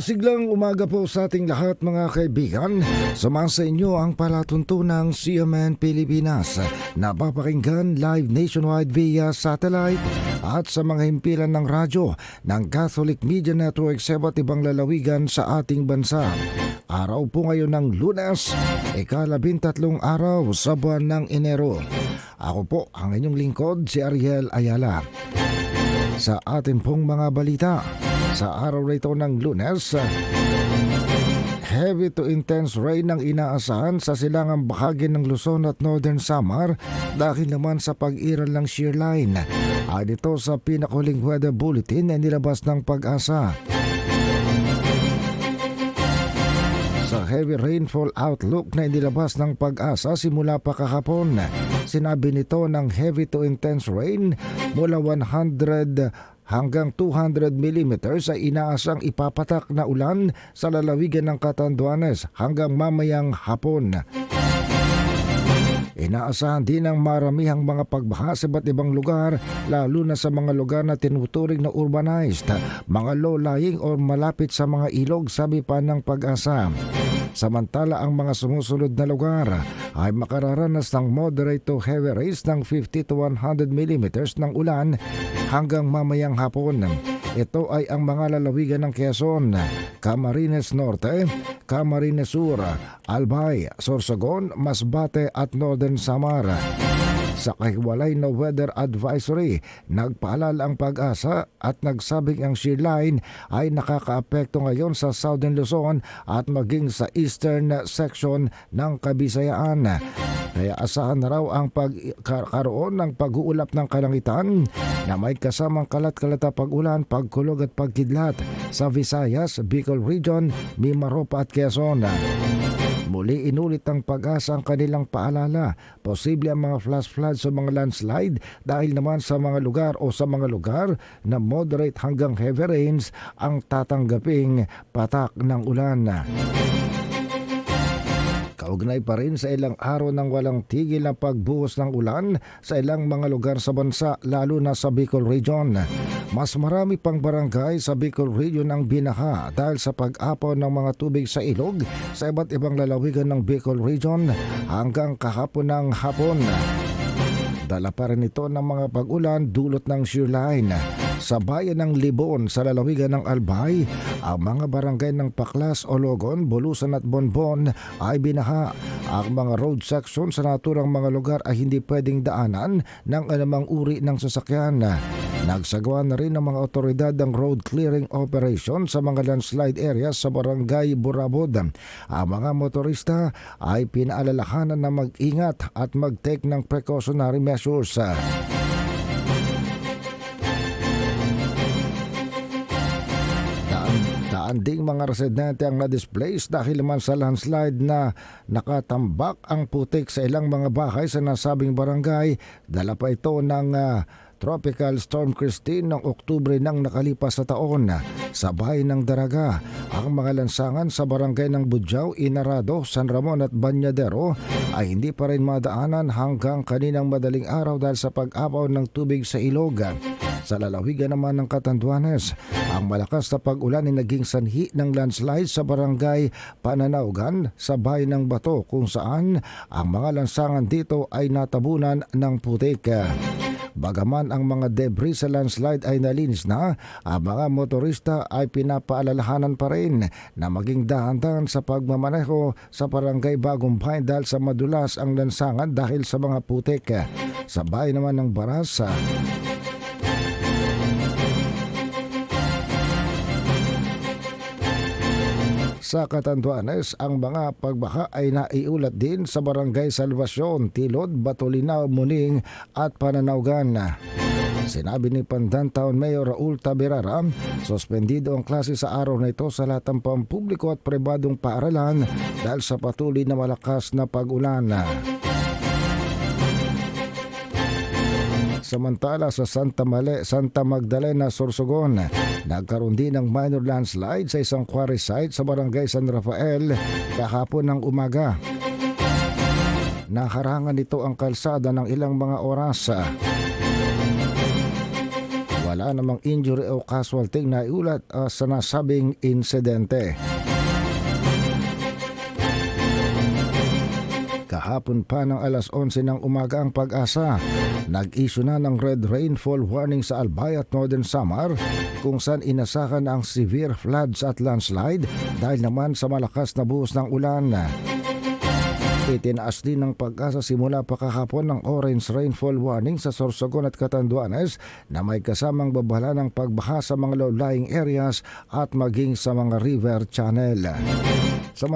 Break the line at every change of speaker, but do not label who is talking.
Masiglang umaga po sa ating lahat mga kaibigan. Sumasa inyo ang palatuntunang CMN Pilipinas na papakinggan live nationwide via satellite at sa mga himpilan ng radyo ng Catholic Media Network sa iba't ibang lalawigan sa ating bansa. Araw po ngayon ng lunes, ikalabintatlong araw sa buwan ng Enero. Ako po ang inyong lingkod si Ariel Ayala sa atin pong mga balita sa araw na ito ng lunes. Heavy to intense rain ang inaasahan sa silangang bahagi ng Luzon at Northern Samar dahil naman sa pag-iral ng shear line. Ay ito sa pinakuling weather bulletin na nilabas ng pag-asa. Sa heavy rainfall outlook na inilabas ng pag-asa simula pa kahapon, sinabi nito ng heavy to intense rain mula 100 hanggang 200 mm ay inaasang ipapatak na ulan sa lalawigan ng Catanduanes hanggang mamayang hapon. Inaasahan din ang maramihang mga pagbaha sa iba't ibang lugar, lalo na sa mga lugar na tinuturing na urbanized, mga low-lying o malapit sa mga ilog, sabi pa ng pag-asa. Samantala ang mga sumusunod na lugar ay makararanas ng moderate to heavy rains ng 50 to 100 mm ng ulan hanggang mamayang hapon. Ito ay ang mga lalawigan ng Quezon, Camarines Norte, Camarines Sur, Albay, Sorsogon, Masbate at Northern Samar. Sa kahiwalay na weather advisory, nagpaalala ang pag-asa at nagsabing ang shear line ay nakakaapekto ngayon sa Southern Luzon at maging sa eastern section ng Kabisayaan. Kaya asahan na raw ang pagkaroon ng pag-uulap ng kalangitan na may kasamang kalat-kalata pag-ulan, pagkulog at pagkidlat sa Visayas, Bicol Region, Mimaropa at Quezon. Muli inulit ng pag-asa ang kanilang paalala. Posible ang mga flash floods o mga landslide dahil naman sa mga lugar o sa mga lugar na moderate hanggang heavy rains ang tatanggaping patak ng ulan. Kaugnay pa rin sa ilang araw ng walang tigil na pagbuhos ng ulan sa ilang mga lugar sa bansa lalo na sa Bicol Region. Mas marami pang barangay sa Bicol Region ang binaha dahil sa pag-apaw ng mga tubig sa ilog sa iba't ibang lalawigan ng Bicol Region hanggang kahapon ng hapon. Dala pa rin ito ng mga pag-ulan dulot ng shear line. Sa bayan ng Libon sa lalawigan ng Albay, ang mga barangay ng Paklas, Ologon, Bulusan at Bonbon ay binaha. Ang mga road section sa naturang mga lugar ay hindi pwedeng daanan ng anumang uri ng sasakyan. Nagsagawa na rin ng mga otoridad ng road clearing operation sa mga landslide areas sa barangay Burabod. Ang mga motorista ay pinaalalahanan na mag-ingat at mag-take ng precautionary measures. Daan, ding mga residente ang na-displace dahil naman sa landslide na nakatambak ang putik sa ilang mga bahay sa nasabing barangay. Dala pa ito ng ah, Tropical Storm Christine noong Oktubre ng nakalipas sa taon. Sa bahay ng Daraga, ang mga lansangan sa barangay ng Budyaw, Inarado, San Ramon at Banyadero ay hindi pa rin madaanan hanggang kaninang madaling araw dahil sa pag-apaw ng tubig sa ilog. Sa lalawigan naman ng Catanduanes, ang malakas na pag-ulan ay naging sanhi ng landslide sa barangay Pananaugan sa bayan ng Bato kung saan ang mga lansangan dito ay natabunan ng putik. Bagaman ang mga debris sa landslide ay nalinis na, ang mga motorista ay pinapaalalahanan pa rin na maging dahan-dahan sa pagmamaneho sa barangay Bagong Bayan dahil sa madulas ang lansangan dahil sa mga putik. Sa bayan naman ng Barasa, Sa Catanduanes, ang mga pagbaha ay naiulat din sa barangay Salvacion, Tilod, Batolinaw, Muning at Pananaugan. Sinabi ni Pandan Town Mayor Raul Taberara, suspendido ang klase sa araw na ito sa lahat ng pampubliko at pribadong paaralan dahil sa patuloy na malakas na pag-ulan. Samantala sa Santa Male, Santa Magdalena, Sorsogon, nagkaroon din ng minor landslide sa isang quarry site sa barangay San Rafael kahapon ng umaga. Nakarangan nito ang kalsada ng ilang mga oras. wala namang injury o casualty na iulat ah, sa nasabing insidente. Kahapon pa ng alas 11 ng umaga ang pag-asa. Nag-issue na ng red rainfall warning sa Albay at Northern Samar kung saan inasahan ang severe floods at landslide dahil naman sa malakas na buhos ng ulan. Itinaas din ng pag-asa simula pa kahapon ng orange rainfall warning sa Sorsogon at Catanduanes na may kasamang babala ng pagbaha sa mga low-lying areas at maging sa mga river channel. Sa